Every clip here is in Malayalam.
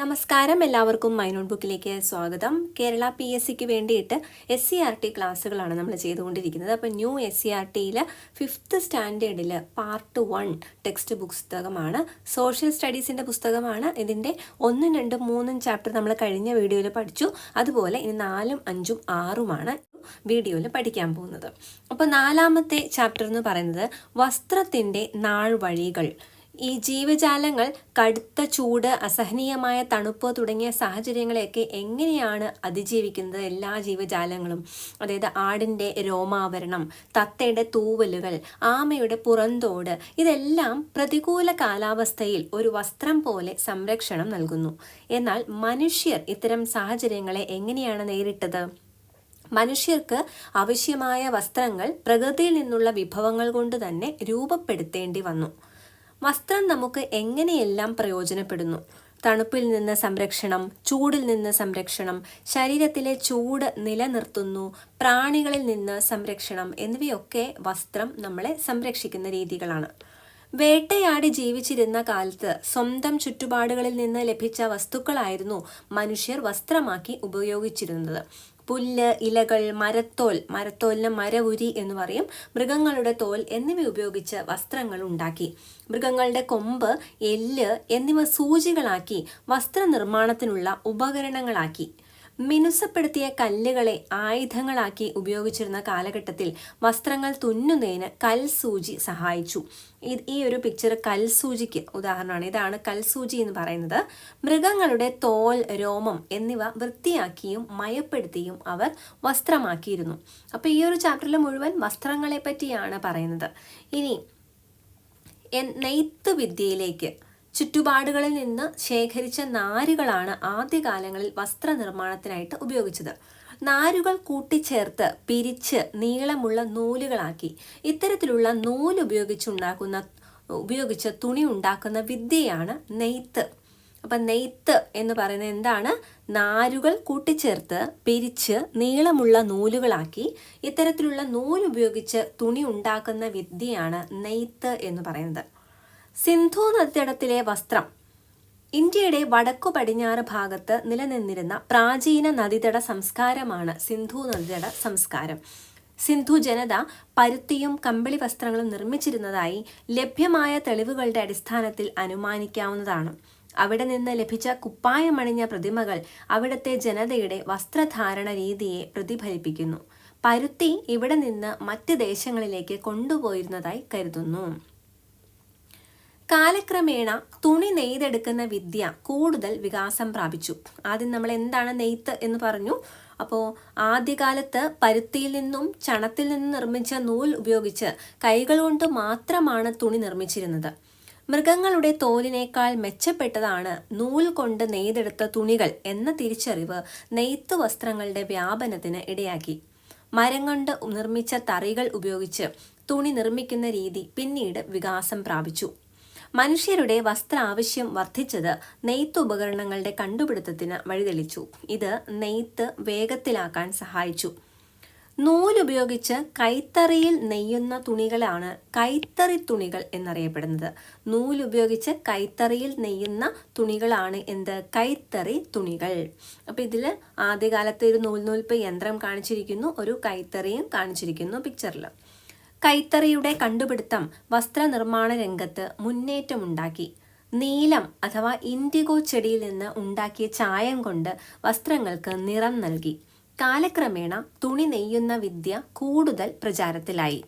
നമസ്കാരം എല്ലാവർക്കും മൈ നോട്ട് ബുക്കിലേക്ക് സ്വാഗതം. കേരള പി എസ് സിക്ക് വേണ്ടിയിട്ട് എസ് സി ആർ ടി ക്ലാസ്സുകളാണ് നമ്മൾ ചെയ്തുകൊണ്ടിരിക്കുന്നത്. അപ്പോൾ ന്യൂ എസ് സി ആർ ടിയിൽ ഫിഫ്ത്ത് സ്റ്റാൻഡേർഡിൽ പാർട്ട് വൺ ടെക്സ്റ്റ് പുസ്തകമാണ്. സോഷ്യൽ സ്റ്റഡീസിന്റെ പുസ്തകമാണ്. ഇതിന്റെ ഒന്നും രണ്ടും മൂന്നും ചാപ്റ്റർ നമ്മൾ കഴിഞ്ഞ വീഡിയോയിൽ പഠിച്ചു. അതുപോലെ ഇനി നാലും അഞ്ചും ആറുമാണ് വീഡിയോയിൽ പഠിക്കാൻ പോകുന്നത്. അപ്പോൾ നാലാമത്തെ ചാപ്റ്റർ എന്ന് പറയുന്നത് വസ്ത്രത്തിന്റെ നാൾ വഴികൾ. ഈ ജീവജാലങ്ങൾ കടുത്ത ചൂട് അസഹനീയമായ തണുപ്പ് തുടങ്ങിയ സാഹചര്യങ്ങളെയൊക്കെ എങ്ങനെയാണ് അതിജീവിക്കുന്നത് എല്ലാ ജീവജാലങ്ങളും? അതായത് ആടിന്റെ രോമാവരണം തത്തയുടെ തൂവലുകൾ ആമയുടെ പുറന്തോട് ഇതെല്ലാം പ്രതികൂല കാലാവസ്ഥയിൽ ഒരു വസ്ത്രം പോലെ സംരക്ഷണം നൽകുന്നു. എന്നാൽ മനുഷ്യർ ഇത്തരം സാഹചര്യങ്ങളെ എങ്ങനെയാണ് നേരിട്ടത്? മനുഷ്യർക്ക് ആവശ്യമായ വസ്ത്രങ്ങൾ പ്രകൃതിയിൽ നിന്നുള്ള വിഭവങ്ങൾ കൊണ്ട് തന്നെ രൂപപ്പെടുത്തേണ്ടി വന്നു. വസ്ത്രം നമുക്ക് എങ്ങനെയെല്ലാം പ്രയോജനപ്പെടുന്നു? തണുപ്പിൽ നിന്ന് സംരക്ഷണം ചൂടിൽ നിന്ന് സംരക്ഷണം ശരീരത്തിലെ ചൂട് നിലനിർത്തുന്നു പ്രാണികളിൽ നിന്ന് സംരക്ഷണം എന്നിവയൊക്കെ വസ്ത്രം നമ്മളെ സംരക്ഷിക്കുന്ന രീതികളാണ്. വേട്ടയാടി ജീവിച്ചിരുന്ന കാലത്ത് സ്വന്തം ചുറ്റുപാടുകളിൽ നിന്ന് ലഭിച്ച വസ്തുക്കളായിരുന്നു മനുഷ്യർ വസ്ത്രമാക്കി ഉപയോഗിച്ചിരുന്നത്. പുല്ല് ഇലകൾ മരത്തോൽ മരത്തോലിന് മരവുരി എന്ന് പറയും. മൃഗങ്ങളുടെ തോൽ എന്നിവ ഉപയോഗിച്ച് വസ്ത്രങ്ങൾ ഉണ്ടാക്കി. മൃഗങ്ങളുടെ കൊമ്പ് എല്ല് എന്നിവ സൂചികളാക്കി വസ്ത്രനിർമ്മാണത്തിനുള്ള ഉപകരണങ്ങളാക്കി. മിനുസപ്പെടുത്തിയ കല്ലുകളെ ആയുധങ്ങളാക്കി ഉപയോഗിച്ചിരുന്ന കാലഘട്ടത്തിൽ വസ്ത്രങ്ങൾ തുന്നുന്നതിന് കൽസൂചി സഹായിച്ചു. ഈ ഒരു പിക്ചർ കൽസൂചിക്ക് ഉദാഹരണമാണ്. ഇതാണ് കൽസൂചി എന്ന് പറയുന്നത്. മൃഗങ്ങളുടെ തോൽ രോമം എന്നിവ വൃത്തിയാക്കിയും മയപ്പെടുത്തിയും അവർ വസ്ത്രമാക്കിയിരുന്നു. അപ്പോൾ ഈ ഒരു ചാപ്റ്ററിൽ മുഴുവൻ വസ്ത്രങ്ങളെ പറ്റിയാണ് പറയുന്നത്. ഇനി നെയ്ത്ത് വിദ്യയിലേക്ക് ചുറ്റുപാടുകളിൽ നിന്ന് ശേഖരിച്ച നാരുകളാണ് ആദ്യകാലങ്ങളിൽ വസ്ത്രനിർമ്മാണത്തിനായിട്ട് ഉപയോഗിച്ചത്. നാരുകൾ കൂട്ടിച്ചേർത്ത് പിരിച്ച് നീളമുള്ള നൂലുകളാക്കി. ഇത്തരത്തിലുള്ള നൂൽ ഉപയോഗിച്ചുണ്ടാക്കുന്ന ഉപയോഗിച്ച് തുണി ഉണ്ടാക്കുന്ന വിദ്യയാണ് നെയ്ത്ത്. അപ്പം നെയ്ത്ത് എന്ന് പറയുന്നത് എന്താണ്? നാരുകൾ കൂട്ടിച്ചേർത്ത് പിരിച്ച് നീളമുള്ള നൂലുകളാക്കി. ഇത്തരത്തിലുള്ള നൂലുപയോഗിച്ച് തുണി ഉണ്ടാക്കുന്ന വിദ്യയാണ് നെയ്ത്ത് എന്ന് പറയുന്നത്. സിന്ധു നദീതടത്തിലെ വസ്ത്രം. ഇന്ത്യയുടെ വടക്കു പടിഞ്ഞാറ് ഭാഗത്ത് നിലനിന്നിരുന്ന പ്രാചീന നദീതട സംസ്കാരമാണ് സിന്ധു നദീതട സംസ്കാരം. സിന്ധു ജനത പരുത്തിയും കമ്പിളി വസ്ത്രങ്ങളും നിർമ്മിച്ചിരുന്നതായി ലഭ്യമായ തെളിവുകളുടെ അടിസ്ഥാനത്തിൽ അനുമാനിക്കാവുന്നതാണ്. അവിടെ നിന്ന് ലഭിച്ച കുപ്പായമണിഞ്ഞ പ്രതിമകൾ അവിടുത്തെ ജനതയുടെ വസ്ത്രധാരണ രീതിയെ പ്രതിഫലിപ്പിക്കുന്നു. പരുത്തി ഇവിടെ നിന്ന് മറ്റ് ദേശങ്ങളിലേക്ക് കൊണ്ടുപോയിരുന്നതായി കരുതുന്നു. കാലക്രമേണ തുണി നെയ്തെടുക്കുന്ന വിദ്യ കൂടുതൽ വികാസം പ്രാപിച്ചു. ആദ്യം നമ്മൾ എന്താണ് നെയ്ത്ത് എന്ന് പറഞ്ഞു. അപ്പോൾ ആദ്യകാലത്ത് പരുത്തിയിൽ നിന്നും ചണത്തിൽ നിന്നും നിർമ്മിച്ച നൂൽ ഉപയോഗിച്ച് കൈകൾ കൊണ്ട് മാത്രമാണ് തുണി നിർമ്മിച്ചിരുന്നത്. മൃഗങ്ങളുടെ തോലിനേക്കാൾ മെച്ചപ്പെട്ടതാണ് നൂൽ കൊണ്ട് നെയ്തെടുത്ത തുണികൾ എന്ന തിരിച്ചറിവ് നെയ്ത്ത് വസ്ത്രങ്ങളുടെ വ്യാപനത്തിന് ഇടയാക്കി. മരം കൊണ്ട് നിർമ്മിച്ച തറികൾ ഉപയോഗിച്ച് തുണി നിർമ്മിക്കുന്ന രീതി പിന്നീട് വികാസം പ്രാപിച്ചു. മനുഷ്യരുടെ വസ്ത്ര ആവശ്യം വർദ്ധിച്ചത് നെയ്ത്ത് ഉപകരണങ്ങളുടെ കണ്ടുപിടുത്തത്തിന് വഴിതെളിച്ചു. ഇത് നെയ്ത്ത് വേഗത്തിലാക്കാൻ സഹായിച്ചു. നൂലുപയോഗിച്ച് കൈത്തറിയിൽ നെയ്യുന്ന തുണികളാണ് കൈത്തറി തുണികൾ എന്നറിയപ്പെടുന്നത്. നൂലുപയോഗിച്ച് കൈത്തറിയിൽ നെയ്യുന്ന തുണികളാണ് എന്ത്? കൈത്തറി തുണികൾ. അപ്പോൾ ഇതിൽ ആദ്യകാലത്തെ ഒരു നൂൽ നൂൽനൂൽപ്പ് യന്ത്രം കാണിച്ചിരിക്കുന്നു ഒരു കൈത്തറിയും കാണിച്ചിരിക്കുന്നു പിക്ചറിൽ കൈത്തറിയുടെ കണ്ടുപിടുത്തം വസ്ത്രനിർമ്മാണ രംഗത്ത് മുന്നേറ്റമുണ്ടാക്കി. നീലം അഥവാ ഇൻഡിഗോ ചെടിയിൽ നിന്ന് ഉണ്ടാക്കിയ ചായം കൊണ്ട് വസ്ത്രങ്ങൾക്ക് നിറം നൽകി. കാലക്രമേണ തുണി നെയ്യുന്ന വിദ്യ കൂടുതൽ പ്രചാരത്തിലായി.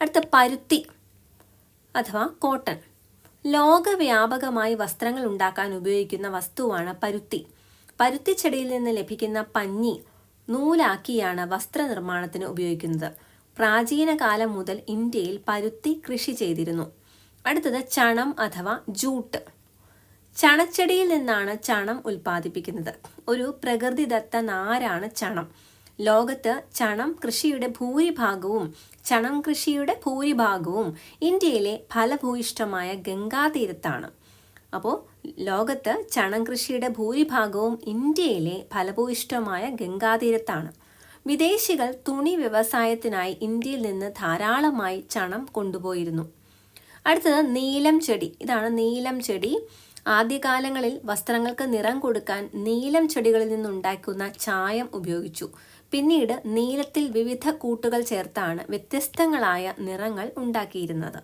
അടുത്ത പരുത്തി അഥവാ കോട്ടൺ. ലോകവ്യാപകമായി വസ്ത്രങ്ങൾ ഉണ്ടാക്കാൻ ഉപയോഗിക്കുന്ന വസ്തുവാണ് പരുത്തി. പരുത്തി ചെടിയിൽ നിന്ന് ലഭിക്കുന്ന പഞ്ഞി നൂലാക്കിയാണ് വസ്ത്രനിർമ്മാണത്തിന് ഉപയോഗിക്കുന്നത്. പ്രാചീന കാലം മുതൽ ഇന്ത്യയിൽ പരുത്തി കൃഷി ചെയ്തിരുന്നു. അടുത്തത് ചണം അഥവാ ജൂട്ട്. ചണച്ചെടിയിൽ നിന്നാണ് ചണം ഉൽപ്പാദിപ്പിക്കുന്നത്. ഒരു പ്രകൃതിദത്ത നാരാണ് ചണം. ലോകത്ത് ചണം കൃഷിയുടെ ഭൂരിഭാഗവും ചണം കൃഷിയുടെ ഭൂരിഭാഗവും ഇന്ത്യയിലെ ഫലഭൂയിഷ്ടമായ ഗംഗാതീരത്താണ്. അപ്പോൾ ലോകത്ത് ചണം കൃഷിയുടെ ഭൂരിഭാഗവും ഇന്ത്യയിലെ ഫലഭൂയിഷ്ടമായ ഗംഗാതീരത്താണ്. വിദേശികൾ തുണി വ്യവസായത്തിനായി ഇന്ത്യയിൽ നിന്ന് ധാരാളമായി ചണം കൊണ്ടുപോയിരുന്നു. അടുത്തത് നീലം ചെടി. ഇതാണ് നീലം ചെടി. ആദ്യകാലങ്ങളിൽ വസ്ത്രങ്ങൾക്ക് നിറം കൊടുക്കാൻ നീലം ചെടികളിൽ നിന്നുണ്ടാക്കുന്ന ചായം ഉപയോഗിച്ചു. പിന്നീട് നീലത്തിൽ വിവിധ കൂട്ടുകൾ ചേർത്താണ് വ്യത്യസ്തങ്ങളായ നിറങ്ങൾ ഉണ്ടാക്കിയിരുന്നത്.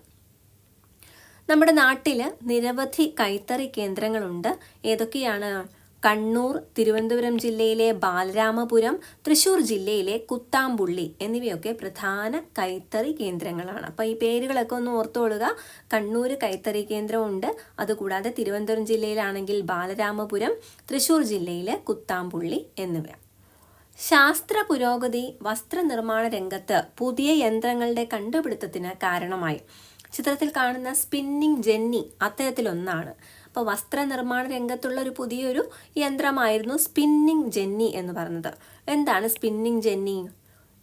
നമ്മുടെ നാട്ടിൽ നിരവധി കൈത്തറി കേന്ദ്രങ്ങളുണ്ട്. ഏതൊക്കെയാണ് കണ്ണൂർ തിരുവനന്തപുരം ജില്ലയിലെ ബാലരാമപുരം തൃശൂർ ജില്ലയിലെ കുത്താമ്പുള്ളി എന്നിവയൊക്കെ പ്രധാന കൈത്തറി കേന്ദ്രങ്ങളാണ്. അപ്പോൾ ഈ പേരുകളൊക്കെ ഒന്ന് ഓർത്തുകൊള്ളുക കണ്ണൂർ കൈത്തറി കേന്ദ്രമുണ്ട്. അതുകൂടാതെ തിരുവനന്തപുരം ജില്ലയിലാണെങ്കിൽ ബാലരാമപുരം തൃശൂർ ജില്ലയിലെ കുത്താമ്പുള്ളി എന്നിവ. ശാസ്ത്ര പുരോഗതി വസ്ത്രനിർമ്മാണ രംഗത്ത് പുതിയ യന്ത്രങ്ങളുടെ കണ്ടുപിടുത്തത്തിന് കാരണമായി. ചിത്രത്തിൽ കാണുന്ന സ്പിന്നിങ് ജെന്നി അത്തരത്തിലൊന്നാണ് അപ്പോൾ വസ്ത്രനിർമ്മാണ രംഗത്തുള്ള ഒരു പുതിയൊരു യന്ത്രമായിരുന്നു സ്പിന്നിങ് ജെന്നി എന്ന് പറഞ്ഞത് എന്താണ് സ്പിന്നിങ് ജെന്നി?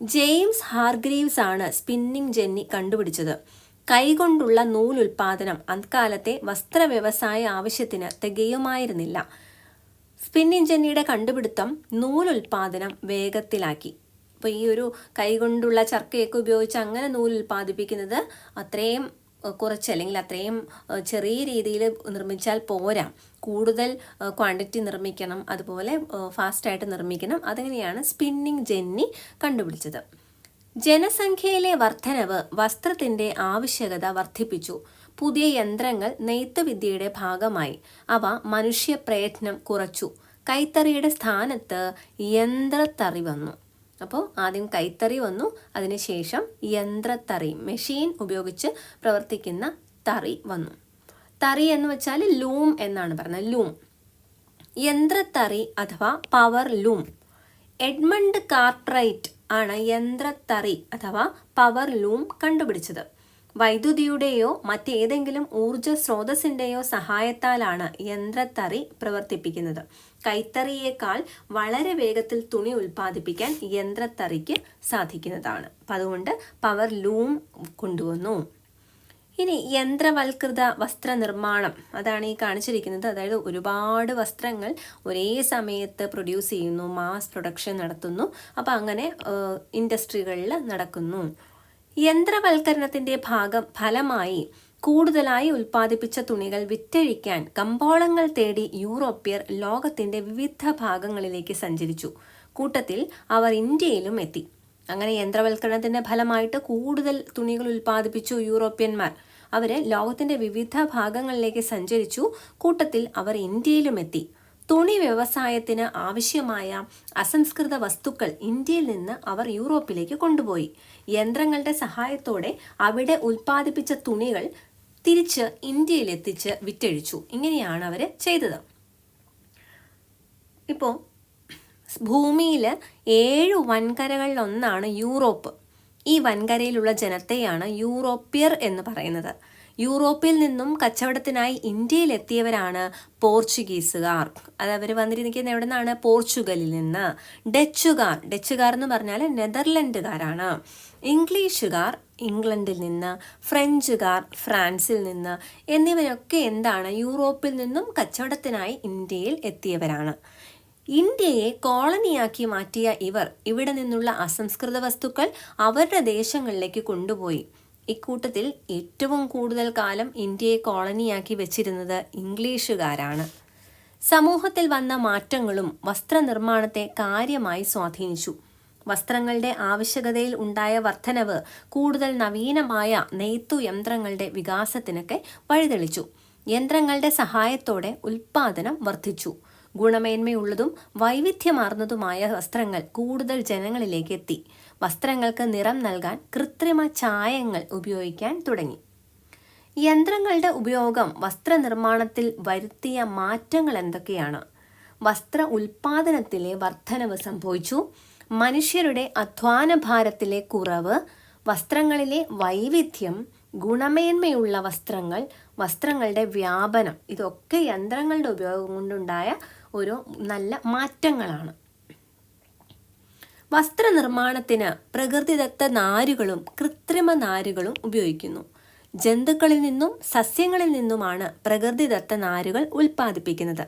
ജെയിംസ് ഹാർഗ്രീവ്സ് ആണ് സ്പിന്നിങ് ജെന്നി കണ്ടുപിടിച്ചത്. കൈകൊണ്ടുള്ള നൂലുൽപാദനം അക്കാലത്തെ വസ്ത്ര വ്യവസായ ആവശ്യത്തിന് തികയുമായിരുന്നില്ല. സ്പിന്നിങ് ജെന്നിയുടെ കണ്ടുപിടുത്തം നൂൽ നൂലുൽപാദനം വേഗത്തിലാക്കി. അപ്പോൾ ഈ ഒരു കൈകൊണ്ടുള്ള ചർക്കയൊക്കെ ഉപയോഗിച്ച് അങ്ങനെ നൂൽ ഉൽപ്പാദിപ്പിക്കുന്നത് അത്രയും കുറച്ച് അല്ലെങ്കിൽ അത്രയും ചെറിയ രീതിയിൽ നിർമ്മിച്ചാൽ പോരാ. കൂടുതൽ ക്വാണ്ടിറ്റി നിർമ്മിക്കണം അതുപോലെ ഫാസ്റ്റായിട്ട് നിർമ്മിക്കണം. അതങ്ങനെയാണ് സ്പിന്നിങ് ജെന്നി കണ്ടുപിടിച്ചത്. ജനസംഖ്യയിലെ വർധനവ് വസ്ത്രത്തിന്റെ ആവശ്യകത വർദ്ധിപ്പിച്ചു. പുതിയ യന്ത്രങ്ങൾ നെയ്ത്തുവിദ്യയുടെ ഭാഗമായി. അവ മനുഷ്യ പ്രയത്നം കുറച്ചു. കൈത്തറിയുടെ സ്ഥാനത്ത് യന്ത്രത്തറി വന്നു. അപ്പോൾ ആദ്യം കൈത്തറി വന്നു. അതിനുശേഷം യന്ത്രത്തറി മെഷീൻ ഉപയോഗിച്ച് പ്രവർത്തിക്കുന്ന തറി വന്നു. തറി എന്ന് വെച്ചാൽ ലൂം എന്നാണ് പറഞ്ഞത്. ലൂം യന്ത്രത്തറി അഥവാ പവർ ലൂം എഡ്മണ്ട് കാർട്രൈറ്റ് ആണ് യന്ത്രത്തറി അഥവാ പവർ ലൂം കണ്ടുപിടിച്ചത്. വൈദ്യുതിയുടെയോ മറ്റേതെങ്കിലും ഊർജ സ്രോതസ്സിന്റെയോ സഹായത്താലാണ് യന്ത്രത്തറി പ്രവർത്തിപ്പിക്കുന്നത്. കൈത്തറിയേക്കാൾ വളരെ വേഗത്തിൽ തുണി ഉൽപ്പാദിപ്പിക്കാൻ യന്ത്രത്തറിക്ക് സാധിക്കുന്നതാണ്. അപ്പം അതുകൊണ്ട് പവർ ലൂം കൊണ്ടുവന്നു. ഇനി യന്ത്രവൽകൃത വസ്ത്രനിർമ്മാണം. അതാണ് ഈ കാണിച്ചിരിക്കുന്നത്. അതായത് ഒരുപാട് വസ്ത്രങ്ങൾ ഒരേ സമയത്ത് പ്രൊഡ്യൂസ് ചെയ്യുന്നു മാസ് പ്രൊഡക്ഷൻ നടത്തുന്നു. അപ്പോൾ അങ്ങനെ ഇൻഡസ്ട്രികളിൽ നടക്കുന്നു. യന്ത്രവൽക്കരണത്തിന്റെ ഭാഗം ഫലമായി കൂടുതലായി ഉൽപ്പാദിപ്പിച്ച തുണികൾ വിറ്റഴിക്കാൻ കമ്പോളങ്ങൾ തേടി യൂറോപ്യർ ലോകത്തിന്റെ വിവിധ ഭാഗങ്ങളിലേക്ക് സഞ്ചരിച്ചു. കൂട്ടത്തിൽ അവർ ഇന്ത്യയിലും എത്തി. അങ്ങനെ യന്ത്രവൽക്കരണത്തിന്റെ ഫലമായിട്ട് കൂടുതൽ തുണികൾ ഉൽപ്പാദിപ്പിച്ചു യൂറോപ്യന്മാർ. അവർ ലോകത്തിന്റെ വിവിധ ഭാഗങ്ങളിലേക്ക് സഞ്ചരിച്ചു. കൂട്ടത്തിൽ അവർ ഇന്ത്യയിലും എത്തി. തുണി വ്യവസായത്തിന് ആവശ്യമായ അസംസ്കൃത വസ്തുക്കൾ ഇന്ത്യയിൽ നിന്ന് അവർ യൂറോപ്പിലേക്ക് കൊണ്ടുപോയി. യന്ത്രങ്ങളുടെ സഹായത്തോടെ അവിടെ ഉൽപ്പാദിപ്പിച്ച തുണികൾ തിരിച്ച് ഇന്ത്യയിൽ എത്തിച്ച് വിറ്റഴിച്ചു. ഇങ്ങനെയാണ് അവർ ചെയ്തത്. ഇപ്പോൾ ഭൂമിയിൽ ഏഴ് വൻകരകളിലൊന്നാണ് യൂറോപ്പ്. ഈ വൻകരയിലുള്ള ജനത്തെയാണ് യൂറോപ്യർ എന്ന് പറയുന്നത്. യൂറോപ്പിൽ നിന്നും കച്ചവടത്തിനായി ഇന്ത്യയിൽ എത്തിയവരാണ് പോർച്ചുഗീസുകാർ. അത് അവർ വന്നിരിക്കുന്നത് എവിടെ നിന്നാണ് പോർച്ചുഗലിൽ നിന്ന്. ഡച്ചുകാർ. ഡച്ചുകാർ എന്ന് പറഞ്ഞാൽ നെതർലൻഡുകാരാണ്. ഇംഗ്ലീഷുകാർ ഇംഗ്ലണ്ടിൽ നിന്ന് ഫ്രഞ്ചുകാർ ഫ്രാൻസിൽ നിന്ന് എന്നിവരൊക്കെ എന്താണ്? യൂറോപ്പിൽ നിന്നും കച്ചവടത്തിനായി ഇന്ത്യയിൽ എത്തിയവരാണ്. ഇന്ത്യയെ കോളനിയാക്കി മാറ്റിയ ഇവർ ഇവിടെ നിന്നുള്ള അസംസ്കൃത വസ്തുക്കൾ അവരുടെ ദേശങ്ങളിലേക്ക് കൊണ്ടുപോയി. ഇക്കൂട്ടത്തിൽ ഏറ്റവും കൂടുതൽ കാലം ഇന്ത്യയെ കോളനിയാക്കി വെച്ചിരുന്നത് ഇംഗ്ലീഷുകാരാണ്. സമൂഹത്തിൽ വന്ന മാറ്റങ്ങളും വസ്ത്രനിർമ്മാണത്തെ കാര്യമായി സ്വാധീനിച്ചു. വസ്ത്രങ്ങളുടെ ആവശ്യകതയിൽ ഉണ്ടായ വർധനവ് കൂടുതൽ നവീനമായ നെയ്ത്തു യന്ത്രങ്ങളുടെ വികാസത്തിനൊക്കെ വഴിതെളിച്ചു. യന്ത്രങ്ങളുടെ സഹായത്തോടെ ഉൽപാദനം വർദ്ധിച്ചു. ഗുണമേന്മയുള്ളതും വൈവിധ്യമാർന്നതുമായ വസ്ത്രങ്ങൾ കൂടുതൽ ജനങ്ങളിലേക്ക് എത്തി വസ്ത്രങ്ങൾക്ക് നിറം നൽകാൻ കൃത്രിമ ചായങ്ങൾ ഉപയോഗിക്കാൻ തുടങ്ങി. യന്ത്രങ്ങളുടെ ഉപയോഗം വസ്ത്രനിർമ്മാണത്തിൽ വരുത്തിയ മാറ്റങ്ങൾ എന്തൊക്കെയാണ്? വസ്ത്ര ഉൽപാദനത്തിലെ വർധനവ് സംഭവിച്ചു. മനുഷ്യരുടെ അധ്വാന ഭാരത്തിലെ കുറവ് വസ്ത്രങ്ങളിലെ വൈവിധ്യം ഗുണമേന്മയുള്ള വസ്ത്രങ്ങൾ വസ്ത്രങ്ങളുടെ വ്യാപനം ഇതൊക്കെ യന്ത്രങ്ങളുടെ ഉപയോഗം കൊണ്ടുണ്ടായ ഒരു നല്ല മാറ്റങ്ങളാണ്. വസ്ത്രനിർമ്മാണത്തിന് പ്രകൃതിദത്ത നാരുകളും കൃത്രിമ നാരുകളും ഉപയോഗിക്കുന്നു. ജന്തുക്കളിൽ നിന്നും സസ്യങ്ങളിൽ നിന്നുമാണ് പ്രകൃതിദത്ത നാരുകൾ ഉൽപ്പാദിപ്പിക്കുന്നത്.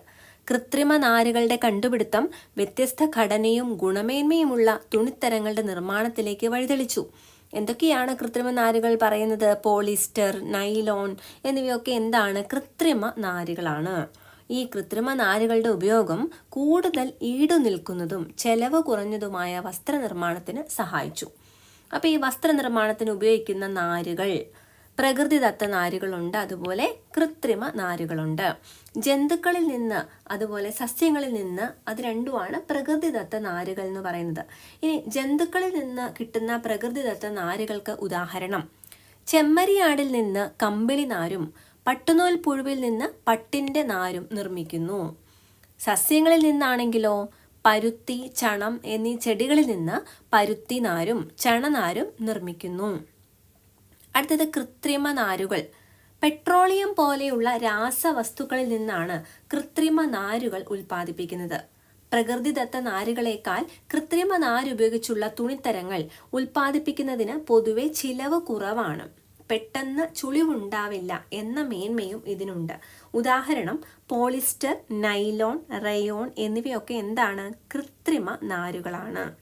കൃത്രിമ നാരുകളുടെ കണ്ടുപിടുത്തം വ്യത്യസ്ത ഘടനയും ഗുണമേന്മയുമുള്ള തുണിത്തരങ്ങളുടെ നിർമ്മാണത്തിലേക്ക് വഴിതെളിച്ചു. എന്തൊക്കെയാണ് കൃത്രിമ നാരുകൾ പറയുന്നത്? പോളിസ്റ്റർ നൈലോൺ എന്നിവയൊക്കെ എന്താണ്? കൃത്രിമ നാരുകളാണ്. ഈ കൃത്രിമ നാരുകളുടെ ഉപയോഗം കൂടുതൽ ഈടുനിൽക്കുന്നതും ചെലവ് കുറഞ്ഞതുമായ വസ്ത്രനിർമ്മാണത്തിന് സഹായിച്ചു. അപ്പോൾ ഈ വസ്ത്രനിർമ്മാണത്തിന് ഉപയോഗിക്കുന്ന നാരുകൾ പ്രകൃതിദത്ത നാരുകളുണ്ട് അതുപോലെ കൃത്രിമ നാരുകളുണ്ട്. ജന്തുക്കളിൽ നിന്ന് അതുപോലെ സസ്യങ്ങളിൽ നിന്ന് അത് രണ്ടുമാണ് പ്രകൃതിദത്ത നാരുകൾ എന്ന് പറയുന്നത്. ഇനി ജന്തുക്കളിൽ നിന്ന് കിട്ടുന്ന പ്രകൃതിദത്ത നാരുകൾക്ക് ഉദാഹരണം. ചെമ്മരിയാടിൽ നിന്ന് കമ്പിളി നാരും പട്ടുനൂൽ പുഴുവിൽ നിന്ന് പട്ടിന്റെ നാരും നിർമ്മിക്കുന്നു. സസ്യങ്ങളിൽ നിന്നാണെങ്കിലോ? പരുത്തി ചണം എന്നീ ചെടികളിൽ നിന്ന് പരുത്തി നാരും ചണനാരും നിർമ്മിക്കുന്നു. അടുത്തത് കൃത്രിമ നാരുകൾ. പെട്രോളിയം പോലെയുള്ള രാസവസ്തുക്കളിൽ നിന്നാണ് കൃത്രിമ നാരുകൾ ഉൽപ്പാദിപ്പിക്കുന്നത്. പ്രകൃതിദത്ത നാരുകളേക്കാൾ കൃത്രിമ നാരുപയോഗിച്ചുള്ള തുണിത്തരങ്ങൾ ഉൽപ്പാദിപ്പിക്കുന്നതിന് പൊതുവെ ചിലവ് കുറവാണ്. പെട്ടെന്ന് ചുളിവുണ്ടാവില്ല എന്ന മേന്മയും ഇതിനുണ്ട്. ഉദാഹരണം പോളിസ്റ്റർ നൈലോൺ റയോൺ എന്നിവയൊക്കെ എന്താണ്? കൃത്രിമ നാരുകളാണ്.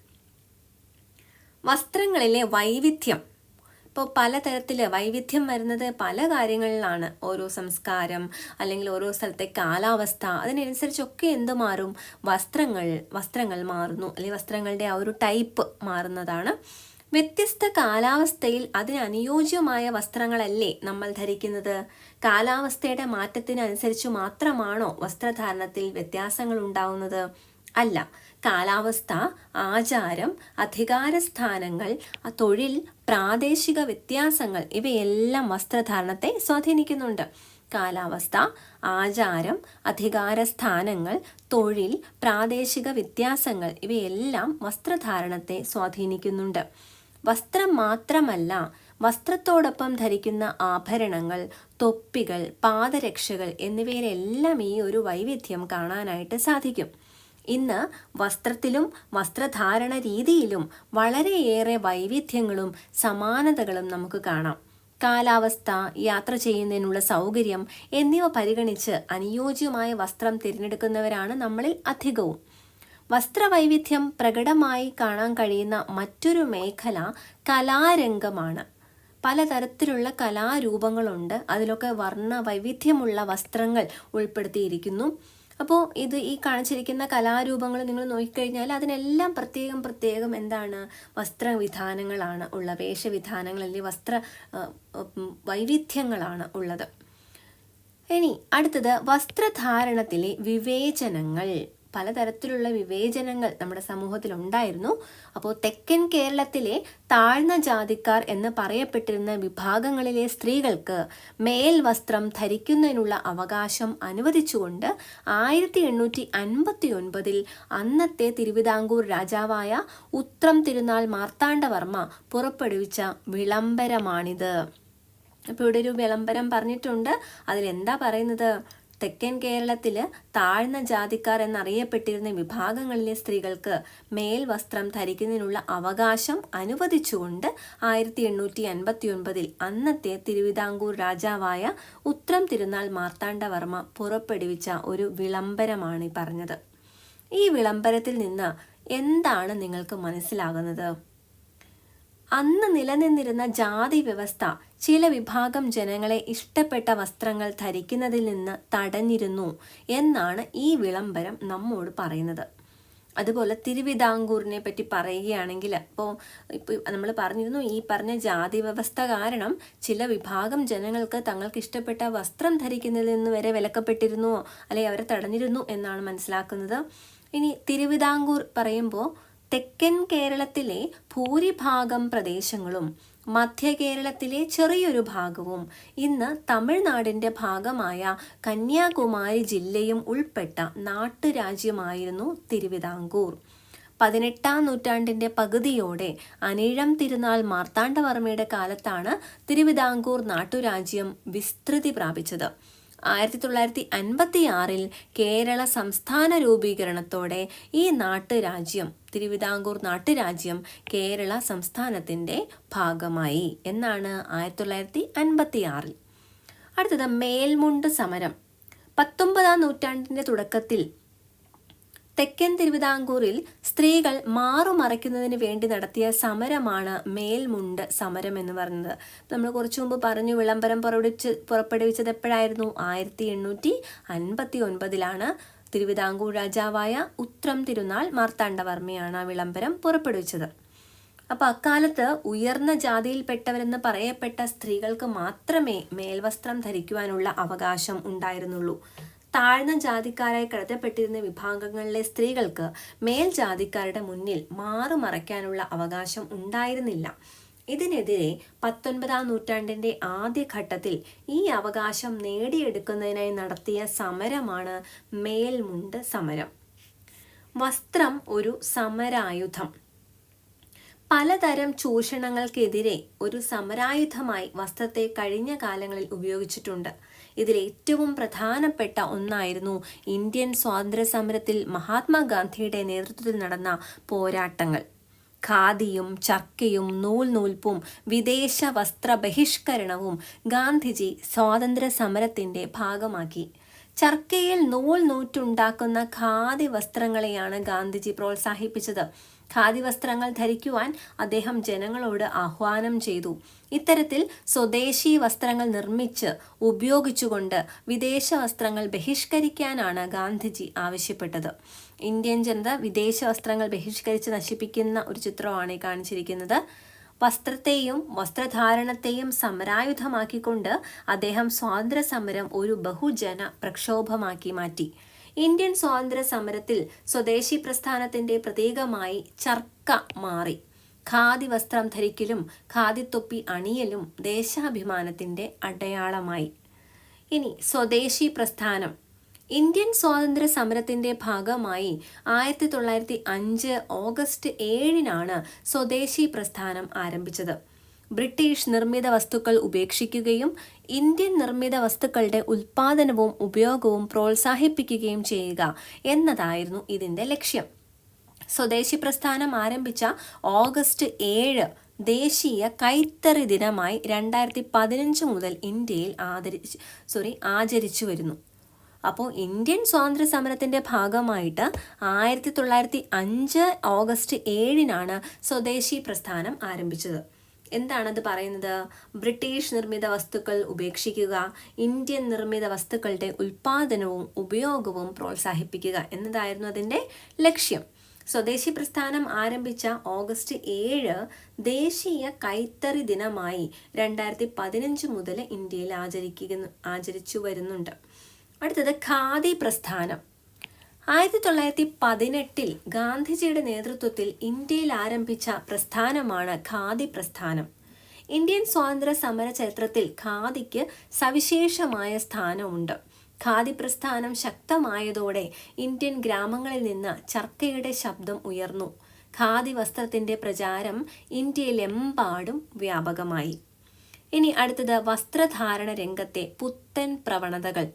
വസ്ത്രങ്ങളിലെ വൈവിധ്യം. ഇപ്പോൾ പലതരത്തിൽ വൈവിധ്യം വരുന്നത് പല കാര്യങ്ങളിലാണ്. ഓരോ സംസ്കാരം അല്ലെങ്കിൽ ഓരോ സ്ഥലത്തെ കാലാവസ്ഥ അതിനനുസരിച്ചൊക്കെ എന്ത് മാറും? വസ്ത്രങ്ങൾ വസ്ത്രങ്ങൾ മാറുന്നു. അല്ലെങ്കിൽ വസ്ത്രങ്ങളുടെ ആ ഒരു ടൈപ്പ് മാറുന്നതാണ്. വ്യത്യസ്ത കാലാവസ്ഥയിൽ അതിനനുയോജ്യമായ വസ്ത്രങ്ങളല്ലേ നമ്മൾ ധരിക്കുന്നത്? കാലാവസ്ഥയുടെ മാറ്റത്തിനനുസരിച്ച് മാത്രമാണോ വസ്ത്രധാരണത്തിൽ വ്യത്യാസങ്ങൾ ഉണ്ടാവുന്നത്? അല്ല കാലാവസ്ഥ ആചാരം അധികാരസ്ഥാനങ്ങൾ തൊഴിൽ പ്രാദേശിക വ്യത്യാസങ്ങൾ ഇവയെല്ലാം വസ്ത്രധാരണത്തെ സ്വാധീനിക്കുന്നുണ്ട്. കാലാവസ്ഥ ആചാരം അധികാരസ്ഥാനങ്ങൾ തൊഴിൽ പ്രാദേശിക വ്യത്യാസങ്ങൾ ഇവയെല്ലാം വസ്ത്രധാരണത്തെ സ്വാധീനിക്കുന്നുണ്ട്. വസ്ത്രം മാത്രമല്ല വസ്ത്രത്തോടൊപ്പം ധരിക്കുന്ന ആഭരണങ്ങൾ തൊപ്പികൾ പാദരക്ഷകൾ എന്നിവയിലെല്ലാം ഈ ഒരു വൈവിധ്യം കാണാനായിട്ട് സാധിക്കും. ഇന്ന് വസ്ത്രത്തിലും വസ്ത്രധാരണ രീതിയിലും വളരെയേറെ വൈവിധ്യങ്ങളും സമാനതകളും നമുക്ക് കാണാം. കാലാവസ്ഥ യാത്ര ചെയ്യുന്നതിനുള്ള സൗകര്യം എന്നിവ പരിഗണിച്ച് അനുയോജ്യമായ വസ്ത്രം തിരഞ്ഞെടുക്കുന്നവരാണ് നമ്മളിൽ അധികവും. വസ്ത്രവൈവിധ്യം പ്രകടമായി കാണാൻ കഴിയുന്ന മറ്റൊരു മേഖല കലാരംഗമാണ്. പലതരത്തിലുള്ള കലാരൂപങ്ങളുണ്ട്. അതിലൊക്കെ വർണ വൈവിധ്യമുള്ള വസ്ത്രങ്ങൾ ഉൾപ്പെടുത്തിയിരിക്കുന്നു. അപ്പോൾ ഇത് ഈ കാണിച്ചിരിക്കുന്ന കലാരൂപങ്ങൾ നിങ്ങൾ നോക്കിക്കഴിഞ്ഞാൽ അതിനെല്ലാം പ്രത്യേകം പ്രത്യേകം എന്താണ്? വസ്ത്രവിധാനങ്ങളാണ് ഉള്ള വേഷവിധാനങ്ങൾ അല്ലെങ്കിൽ വസ്ത്ര വൈവിധ്യങ്ങളാണ് ഉള്ളത്. ഇനി അടുത്തത് വസ്ത്രധാരണത്തിലെ വിവേചനങ്ങൾ. പലതരത്തിലുള്ള വിവേചനങ്ങൾ നമ്മുടെ സമൂഹത്തിൽ ഉണ്ടായിരുന്നു അപ്പോൾ തെക്കൻ കേരളത്തിലെ താഴ്ന്ന ജാതിക്കാർ എന്ന് പറയപ്പെട്ടിരുന്ന വിഭാഗങ്ങളിലെ സ്ത്രീകൾക്ക് മേൽ വസ്ത്രം ധരിക്കുന്നതിനുള്ള അവകാശം അനുവദിച്ചുകൊണ്ട് ആയിരത്തി എണ്ണൂറ്റി അൻപത്തി ഒൻപതിൽ അന്നത്തെ തിരുവിതാംകൂർ രാജാവായ ഉത്രം തിരുനാൾ മാർത്താണ്ഡവർമ്മ പുറപ്പെടുവിച്ച വിളംബരമാണിത്. അപ്പോൾ ഇവിടെ ഒരു വിളംബരം പറഞ്ഞിട്ടുണ്ട്. അതിലെന്താ പറയുന്നത്? തെക്കൻ കേരളത്തിൽ താഴ്ന്ന ജാതിക്കാർ എന്നറിയപ്പെട്ടിരുന്ന വിഭാഗങ്ങളിലെ സ്ത്രീകൾക്ക് മേൽ വസ്ത്രം ധരിക്കുന്നതിനുള്ള അവകാശം അനുവദിച്ചുകൊണ്ട് ആയിരത്തി എണ്ണൂറ്റി അൻപത്തി ഒൻപതിൽ അന്നത്തെ തിരുവിതാംകൂർ രാജാവായ ഉത്രം തിരുനാൾ മാർത്താണ്ഡവർമ്മ പുറപ്പെടുവിച്ച ഒരു വിളംബരമാണ് ഈ പറഞ്ഞത്. ഈ വിളംബരത്തിൽ നിന്ന് എന്താണ് നിങ്ങൾക്ക് മനസ്സിലാകുന്നത്? അന്ന് നിലനിന്നിരുന്ന ജാതി വ്യവസ്ഥ ചില വിഭാഗം ജനങ്ങളെ ഇഷ്ടപ്പെട്ട വസ്ത്രങ്ങൾ ധരിക്കുന്നതിൽ നിന്ന് തടഞ്ഞിരുന്നു എന്നാണ് ഈ വിളംബരം നമ്മോട് പറയുന്നത്. അതുപോലെ തിരുവിതാംകൂറിനെ പറ്റി പറയുകയാണെങ്കിൽ ഇപ്പോൾ ഇപ്പോൾ നമ്മൾ പറഞ്ഞിരുന്നു ഈ പറഞ്ഞ ജാതി വ്യവസ്ഥ കാരണം ചില വിഭാഗം ജനങ്ങൾക്ക് തങ്ങൾക്ക് ഇഷ്ടപ്പെട്ട വസ്ത്രം ധരിക്കുന്നതിൽ നിന്ന് വരെ വിലക്കപ്പെട്ടിരുന്നു അല്ലെങ്കിൽ അവരെ തടഞ്ഞിരുന്നു എന്നാണ് മനസ്സിലാക്കുന്നത്. ഇനി തിരുവിതാംകൂർ പറയുമ്പോൾ തെക്കൻ കേരളത്തിലെ ഭൂരിഭാഗം പ്രദേശങ്ങളും മധ്യ കേരളത്തിലെ ചെറിയൊരു ഭാഗവും ഇന്ന് തമിഴ്നാടിന്റെ ഭാഗമായ കന്യാകുമാരി ജില്ലയും ഉൾപ്പെട്ട നാട്ടുരാജ്യമായിരുന്നു തിരുവിതാംകൂർ. പതിനെട്ടാം നൂറ്റാണ്ടിന്റെ പകുതിയോടെ അനീഴം തിരുനാൾ മാർത്താണ്ഡവർമ്മയുടെ കാലത്താണ് തിരുവിതാംകൂർ നാട്ടുരാജ്യം വിസ്തൃതി പ്രാപിച്ചത്. ആയിരത്തി തൊള്ളായിരത്തി അൻപത്തി ആറിൽ കേരള സംസ്ഥാന രൂപീകരണത്തോടെ ഈ നാട്ടുരാജ്യം തിരുവിതാംകൂർ നാട്ടുരാജ്യം കേരള സംസ്ഥാനത്തിന്റെ ഭാഗമായി എന്നാണ് ആയിരത്തി തൊള്ളായിരത്തി അൻപത്തി ആറിൽ അടുത്തത് മേൽമുണ്ട് സമരം. പത്തൊമ്പതാം നൂറ്റാണ്ടിന്റെ തുടക്കത്തിൽ തെക്കൻ തിരുവിതാംകൂറിൽ സ്ത്രീകൾ മാറുമറയ്ക്കുന്നതിന് വേണ്ടി നടത്തിയ സമരമാണ് മേൽമുണ്ട് സമരം എന്ന് പറയുന്നത്. നമ്മൾ കുറച്ചു മുമ്പ് പറഞ്ഞു വിളംബരം പുറപ്പെടുവിച്ച് പുറപ്പെടുവിച്ചത് എപ്പോഴായിരുന്നു? ആയിരത്തി എണ്ണൂറ്റി അൻപത്തി ഒൻപതിലാണ് തിരുവിതാംകൂർ രാജാവായ ഉത്രം തിരുനാൾ മാർത്താണ്ഡവർമ്മയാണ് ആ വിളംബരം പുറപ്പെടുവിച്ചത്. അപ്പോൾ അക്കാലത്ത് ഉയർന്ന ജാതിയിൽപ്പെട്ടവരെന്ന് പറയപ്പെട്ട സ്ത്രീകൾക്ക് മാത്രമേ മേൽവസ്ത്രം ധരിക്കുവാനുള്ള അവകാശം ഉണ്ടായിരുന്നുള്ളൂ. താഴ്ന്ന ജാതിക്കാരായി കരുതപ്പെട്ടിരുന്ന വിഭാഗങ്ങളിലെ സ്ത്രീകൾക്ക് മേൽജാതിക്കാരുടെ മുന്നിൽ മാറുമറയ്ക്കാനുള്ള അവകാശം ഉണ്ടായിരുന്നില്ല. ഇതിനെതിരെ പത്തൊൻപതാം നൂറ്റാണ്ടിന്റെ ആദ്യഘട്ടത്തിൽ ഈ അവകാശം നേടിയെടുക്കുന്നതിനായി നടത്തിയ സമരമാണ് മേൽമുണ്ട് സമരം. വസ്ത്രം ഒരു സമരായുധം. പലതരം ചൂഷണങ്ങൾക്കെതിരെ ഒരു സമരായുധമായി വസ്ത്രത്തെ കഴിഞ്ഞ കാലങ്ങളിൽ ഉപയോഗിച്ചിട്ടുണ്ട്. ഇതിൽ ഏറ്റവും പ്രധാനപ്പെട്ട ഒന്നായിരുന്നു ഇന്ത്യൻ സ്വാതന്ത്ര്യ സമരത്തിൽ മഹാത്മാഗാന്ധിയുടെ നേതൃത്വത്തിൽ നടന്ന പോരാട്ടങ്ങൾ. ഖാദിയും ചർക്കയും നൂൽ നൂൽപ്പും വിദേശ വസ്ത്ര ബഹിഷ്കരണവും ഗാന്ധിജി സ്വാതന്ത്ര്യ സമരത്തിന്റെ ഭാഗമാക്കി. ചർക്കയിൽ നൂൽ നൂറ്റുണ്ടാക്കുന്ന ഖാദി വസ്ത്രങ്ങളെയാണ് ഗാന്ധിജി പ്രോത്സാഹിപ്പിച്ചത്. ഖാദി വസ്ത്രങ്ങൾ ധരിക്കുവാൻ അദ്ദേഹം ജനങ്ങളോട് ആഹ്വാനം ചെയ്തു. ഇത്തരത്തിൽ സ്വദേശി വസ്ത്രങ്ങൾ നിർമ്മിച്ച് ഉപയോഗിച്ചുകൊണ്ട് വിദേശ വസ്ത്രങ്ങൾ ബഹിഷ്കരിക്കാനാണ് ഗാന്ധിജി ആവശ്യപ്പെട്ടത്. ഇന്ത്യൻ ജനത വിദേശ വസ്ത്രങ്ങൾ ബഹിഷ്കരിച്ച് നശിപ്പിക്കുന്ന ഒരു ചിത്രമാണ് ഈ കാണിച്ചിരിക്കുന്നത്. വസ്ത്രത്തെയും വസ്ത്രധാരണത്തെയും സമരായുധമാക്കിക്കൊണ്ട് അദ്ദേഹം സ്വാതന്ത്ര്യ സമരം ഒരു ബഹുജന പ്രക്ഷോഭമാക്കി മാറ്റി. ഇന്ത്യൻ സ്വാതന്ത്ര്യ സമരത്തിൽ സ്വദേശി പ്രസ്ഥാനത്തിന്റെ പ്രതീകമായി ചർക്ക മാറി. ഖാദി വസ്ത്രം ധരിക്കലും ഖാദി തൊപ്പി അണിയലും ദേശാഭിമാനത്തിന്റെ അടയാളമായി. ഇനി സ്വദേശി പ്രസ്ഥാനം. ഇന്ത്യൻ സ്വാതന്ത്ര്യ സമരത്തിന്റെ ഭാഗമായി ആയിരത്തി തൊള്ളായിരത്തി അഞ്ച് ഓഗസ്റ്റ് ഏഴിനാണ് സ്വദേശി പ്രസ്ഥാനം ആരംഭിച്ചത്. ബ്രിട്ടീഷ് നിർമ്മിത വസ്തുക്കൾ ഉപേക്ഷിക്കുകയും ഇന്ത്യൻ നിർമ്മിത വസ്തുക്കളുടെ ഉൽപാദനവും ഉപയോഗവും പ്രോത്സാഹിപ്പിക്കുകയും ചെയ്യുക എന്നതായിരുന്നു ഇതിന്റെ ലക്ഷ്യം. സ്വദേശി പ്രസ്ഥാനം ആരംഭിച്ച ഓഗസ്റ്റ് ഏഴ് ദേശീയ കൈത്തറി ദിനമായി രണ്ടായിരത്തി പതിനഞ്ച് മുതൽ ഇന്ത്യയിൽ ആദരിച്ച് സോറി ആചരിച്ചു വരുന്നു. അപ്പോൾ ഇന്ത്യൻ സ്വാതന്ത്ര്യ സമരത്തിന്റെ ഭാഗമായിട്ട് ആയിരത്തി തൊള്ളായിരത്തി അഞ്ച് ഓഗസ്റ്റ് ഏഴിനാണ് സ്വദേശി പ്രസ്ഥാനം ആരംഭിച്ചത്. എന്താണത് പറയുന്നത്? ബ്രിട്ടീഷ് നിർമ്മിത വസ്തുക്കൾ ഉപേക്ഷിക്കുക ഇന്ത്യൻ നിർമ്മിത വസ്തുക്കളുടെ ഉൽപാദനവും ഉപയോഗവും പ്രോത്സാഹിപ്പിക്കുക എന്നതായിരുന്നു അതിന്റെ ലക്ഷ്യം. സ്വദേശി പ്രസ്ഥാനം ആരംഭിച്ച ഓഗസ്റ്റ് ഏഴ് ദേശീയ കൈത്തറി ദിനമായി രണ്ടായിരത്തി പതിനഞ്ച് മുതൽ ഇന്ത്യയിൽ ആചരിക്കുന്നു ആചരിച്ചു വരുന്നുണ്ട്. അടുത്തത് ഖാദി പ്രസ്ഥാനം. ആയിരത്തി തൊള്ളായിരത്തി പതിനെട്ടിൽ ഗാന്ധിജിയുടെ നേതൃത്വത്തിൽ ഇന്ത്യയിൽ ആരംഭിച്ച പ്രസ്ഥാനമാണ് ഖാദി പ്രസ്ഥാനം. ഇന്ത്യൻ സ്വാതന്ത്ര്യ സമര ചരിത്രത്തിൽ ഖാദിക്ക് സവിശേഷമായ സ്ഥാനമുണ്ട്. ഖാദി പ്രസ്ഥാനം ശക്തമായതോടെ ഇന്ത്യൻ ഗ്രാമങ്ങളിൽ നിന്ന് ചർക്കയുടെ ശബ്ദം ഉയർന്നു. ഖാദി വസ്ത്രത്തിന്റെ പ്രചാരം ഇന്ത്യയിലെമ്പാടും വ്യാപകമായി. ഇനി അടുത്തത് വസ്ത്രധാരണ രംഗത്തെ പുത്തൻ പ്രവണതകൾ.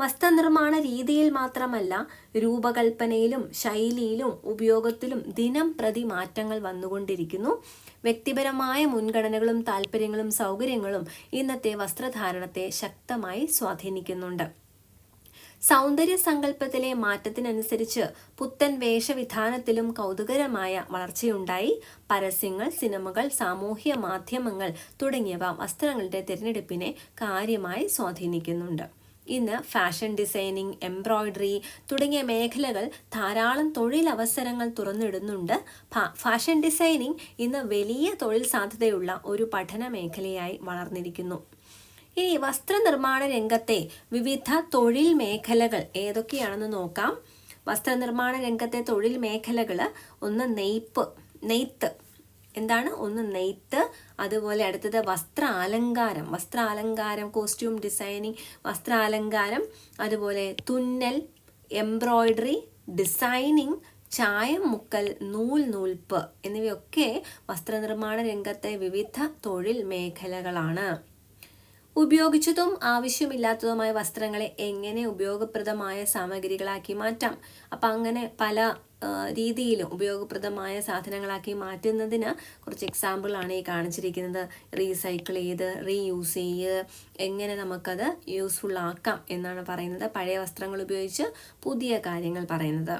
വസ്ത്രനിർമ്മാണ രീതിയിൽ മാത്രമല്ല രൂപകൽപ്പനയിലും ശൈലിയിലും ഉപയോഗത്തിലും ദിനം പ്രതി മാറ്റങ്ങൾ വന്നുകൊണ്ടിരിക്കുന്നു. വ്യക്തിപരമായ മുൻഗണനകളും താല്പര്യങ്ങളും സൗകര്യങ്ങളും ഇന്നത്തെ വസ്ത്രധാരണത്തെ ശക്തമായി സ്വാധീനിക്കുന്നുണ്ട്. സൗന്ദര്യ സങ്കല്പത്തിലെ മാറ്റത്തിനനുസരിച്ച് പുത്തൻ വേഷവിധാനത്തിലും കൗതുകരമായ വളർച്ചയുണ്ടായി. പരസ്യങ്ങൾ സിനിമകൾ സാമൂഹ്യ മാധ്യമങ്ങൾ തുടങ്ങിയവ വസ്ത്രങ്ങളുടെ തിരഞ്ഞെടുപ്പിനെ കാര്യമായി സ്വാധീനിക്കുന്നുണ്ട്. ഇന്ന് ഫാഷൻ ഡിസൈനിങ് എംബ്രോയിഡറി തുടങ്ങിയ മേഖലകൾ ധാരാളം തൊഴിലവസരങ്ങൾ തുറന്നിടുന്നുണ്ട്. ഫാഷൻ ഡിസൈനിങ് ഇന്ന് വലിയ തൊഴിൽ സാധ്യതയുള്ള ഒരു പഠന മേഖലയായി വളർന്നിരിക്കുന്നു. ഇനി വസ്ത്രനിർമ്മാണ രംഗത്തെ വിവിധ തൊഴിൽ മേഖലകൾ ഏതൊക്കെയാണെന്ന് നോക്കാം. വസ്ത്രനിർമ്മാണ രംഗത്തെ തൊഴിൽ മേഖലകൾ ഒന്ന് നെയ്പ്പ് നെയ്ത്ത് എന്താണ്? ഒന്ന് നെയ്ത്ത് അതുപോലെ അടുത്തത് വസ്ത്ര അലങ്കാരം വസ്ത്ര അലങ്കാരം കോസ്റ്റ്യൂം ഡിസൈനിങ് വസ്ത്ര അലങ്കാരം അതുപോലെ തുന്നൽ എംബ്രോയിഡറി ഡിസൈനിങ് ചായം മുക്കൽ നൂൽ നൂൽപ്പ് എന്നിവയൊക്കെ വസ്ത്രനിർമ്മാണ രംഗത്തെ വിവിധ തൊഴിൽ മേഖലകളാണ്. ഉപയോഗിച്ചതും ആവശ്യമില്ലാത്തതുമായ വസ്ത്രങ്ങളെ എങ്ങനെ ഉപയോഗപ്രദമായ സാമഗ്രികളാക്കി മാറ്റാം? അപ്പം അങ്ങനെ പല രീതിയിലും ഉപയോഗപ്രദമായ സാധനങ്ങളാക്കി മാറ്റുന്നതിന് കുറച്ച് എക്സാമ്പിളാണ് ഈ കാണിച്ചിരിക്കുന്നത്. റീസൈക്കിൾ ചെയ്ത് റീയൂസ് ചെയ്ത് എങ്ങനെ നമുക്കത് യൂസ്ഫുൾ ആക്കാം എന്നാണ് പറയുന്നത്. പഴയ വസ്ത്രങ്ങൾ ഉപയോഗിച്ച് പുതിയ കാര്യങ്ങൾ പറയുന്നത്.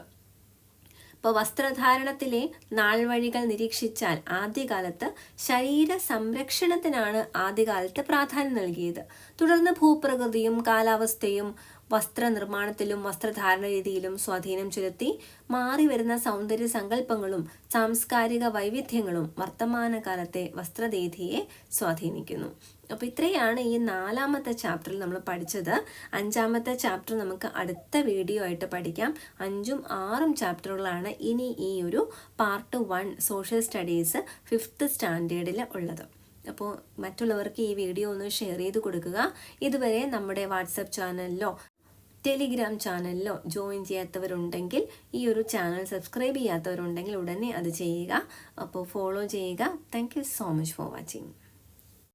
ഇപ്പോൾ വസ്ത്രധാരണത്തിലെ നാൾവഴികൾ നിരീക്ഷിച്ചാൽ ആദ്യകാലത്ത് ശരീര സംരക്ഷണത്തിനാണ് ആദ്യകാലത്ത് പ്രാധാന്യം നൽകിയത്. തുടർന്ന് ഭൂപ്രകൃതിയും കാലാവസ്ഥയും വസ്ത്രനിർമ്മാണത്തിലും വസ്ത്രധാരണ രീതിയിലും സ്വാധീനം ചെലുത്തി മാറി വരുന്ന സൗന്ദര്യ സങ്കല്പങ്ങളും സാംസ്കാരിക വൈവിധ്യങ്ങളും വർത്തമാനകാലത്തെ വസ്ത്രരീതിയെ സ്വാധീനിക്കുന്നു. അപ്പോൾ ഇത്രയാണ് ഈ നാലാമത്തെ ചാപ്റ്ററിൽ നമ്മൾ പഠിച്ചത്. അഞ്ചാമത്തെ ചാപ്റ്റർ നമുക്ക് അടുത്ത വീഡിയോ ആയിട്ട് പഠിക്കാം. അഞ്ചും ആറും ചാപ്റ്ററുകളാണ് ഇനി ഈ ഒരു part one social studies fifth സ്റ്റാൻഡേർഡിൽ ഉള്ളത്. അപ്പോൾ മറ്റുള്ളവർക്ക് ഈ വീഡിയോ ഒന്ന് ഷെയർ ചെയ്ത് കൊടുക്കുക. ഇതുവരെ നമ്മുടെ വാട്സപ്പ് ചാനലിലോ ടെലിഗ്രാം ചാനലിലോ ജോയിൻ ചെയ്യാത്തവരുണ്ടെങ്കിൽ ഈ ഒരു ചാനൽ സബ്സ്ക്രൈബ് ചെയ്യാത്തവരുണ്ടെങ്കിൽ ഉടനെ അത് ചെയ്യുക. അപ്പോൾ ഫോളോ ചെയ്യുക. Thank so much for watching